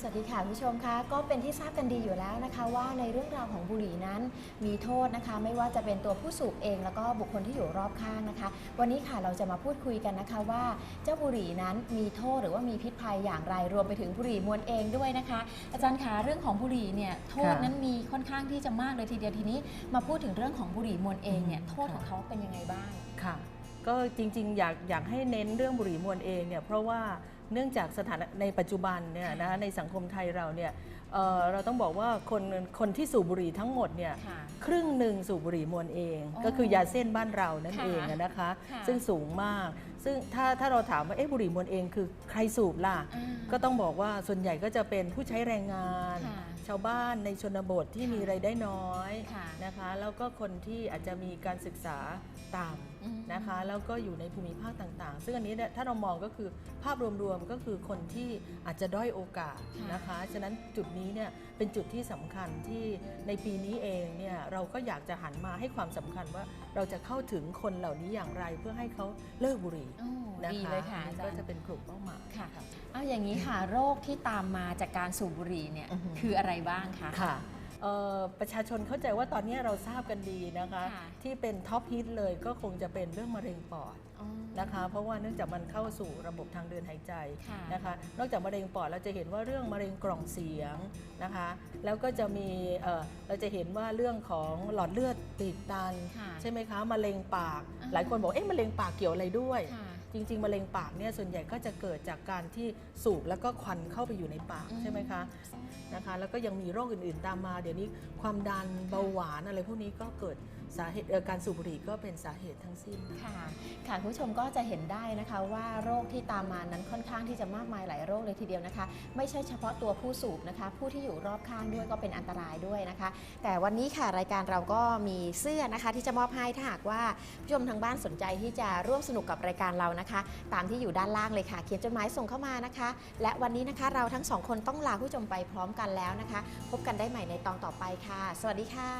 สวัสดีค่ะคุณผู้ชมคะก็เป็นที่ทราบกันดีอยู่แล้วนะคะ ว่าในเรื่องราวของบุหรี่นั้นมีโทษนะคะ ไม่ว่าจะเป็นตัวผู้สูบเองแล้วก็บุคคลที่อยู่รอบข้างนะคะ วันนี้ค่ะเราจะมาพูดคุยกันนะคะว่าเจ้าบุหรี่นั้นมีโทษหรือว่ามีพิษภัยอย่างไรรวมไปถึงบุหรี่มวลเองด้วยนะคะ อาจารย์คะเรื่องของบุหรี่เนี่ยโทษค่ะนั้นมีค่อนข้างที่จะมากเลยทีเดียวทีนี้ มาพูดถึงเรื่องของบุหรี่มวลเองเนี่ยอืมโทษของเขาเป็นยังไงบ้างค่ะ ก็จริงๆ อยากอยากให้เน้นเรื่องบุหรี่มวลเองเนี่ยเพราะว่า เนื่องจากสถานในปัจจุบันเนี่ยนะในสังคมไทยเราเนี่ยเอ่อเราต้องบอกว่าคนคนที่สูบบุหรี่ทั้งหมดเนี่ยค่ะครึ่งหนึ่งสูบบุหรี่มวลเองอ๋อก็คือยาเส้นบ้านเรานั่นค่ะเองอะนะคะค่ะซึ่งสูงมาก ซึ่งถ้าถ้าเราถามว่าเอ๊ะบุหรี่มวลเองคือใครสูบล่ะอ่าก็ต้องบอกว่าส่วนใหญ่ก็จะเป็นผู้ใช้แรงงานค่ะชาวบ้านในชนบทที่ค่ะมีไรายได้น้อยค่ะนะคะ แล้วก็คนที่อาจจะมีการศึกษาต่ำอืมนะคะ แล้วก็อยู่ในภูมิภาคต่างๆ ซึ่งอันนี้เนี่ยถ้าเรามองก็คือภาพรวมๆก็คือคนที่อาจจะด้อยโอกาสค่ะนะคะ ฉะนั้นจุดนี้เนี่ยเป็นจุดที่สำคัญที่ในปีนี้เองเนี่ยเราก็อยากจะหันมาให้ความสำคัญว่าเราจะเข้าถึงคนเหล่านี้อย่างไรเพื่อให้เขาเลิกบุหรี่โอ้นะคะดีเลยค่ะอันอานี้จารก็ย์จะเป็นกลุ่มเป้าหมายค่ะเอาอย่างนี้ค่ะโรคที่ตามมาจากการสูบบุหรี่เนี่ยอือฮึคืออะไรบ้างคะค่ะเอ่อ ประชาชนเข้าใจว่าตอนนี้เราทราบกันดีนะคะค่ะที่เป็นท็อปฮิตเลยก็คงจะเป็นเรื่องมะเร็งปอดอ๋อนะคะ เพราะว่าเนื่องจากมันเข้าสู่ระบบทางเดินหายใจค่ะนะคะ นอกจากมะเร็งปอดเราจะเห็นว่าเรื่องมะเร็งกล่องเสียงนะคะ แล้วก็จะมีเอ่อเราจะเห็นว่าเรื่องของหลอดเลือดตีบตันค่ะใช่ไหมคะมะเร็งปากอ่าหลายคนบอกเอ๊ะมะเร็งปากเกี่ยวอะไรด้วยค่ะ จริง ๆ มะเร็งปากเนี่ยส่วนใหญ่ก็จะเกิดจากการที่สูบแล้วก็ควันเข้าไปอยู่ในปากอืมใช่ไหมคะนะคะ แล้วก็ยังมีโรคอื่นๆตามมา เดี๋ยวนี้ความดันเบาหวานอะไรพวกนี้ก็เกิดสาเหตุเอ่อการสูบบุหรี่ก็เป็นสาเหตุทั้งสิ้นนะคะค่ะค่ะคุณผู้ชมก็จะเห็นได้นะคะว่าโรคที่ตามมานั้นค่อนข้างที่จะมากมายหลายโรคเลยทีเดียวนะคะ ไม่ใช่เฉพาะตัวผู้สูบนะคะ ผู้ที่อยู่รอบข้างด้วยก็เป็นอันตรายด้วยนะคะ แต่วันนี้ค่ะรายการเราก็มีเสื้อนะคะที่จะมอบให้ถ้าหากว่าผู้ชมทางบ้านสนใจที่จะร่วมสนุกกับรายการเราคะ ตามที่อยู่ด้านล่างเลยค่ะ เขียนจดหมายส่งเข้ามานะคะ และวันนี้นะคะเราทั้งสองคนต้องลาผู้ชมไปพร้อมกันแล้วนะคะ พบกันได้ใหม่ในตอนต่อไปค่ะ สวัสดีค่ะ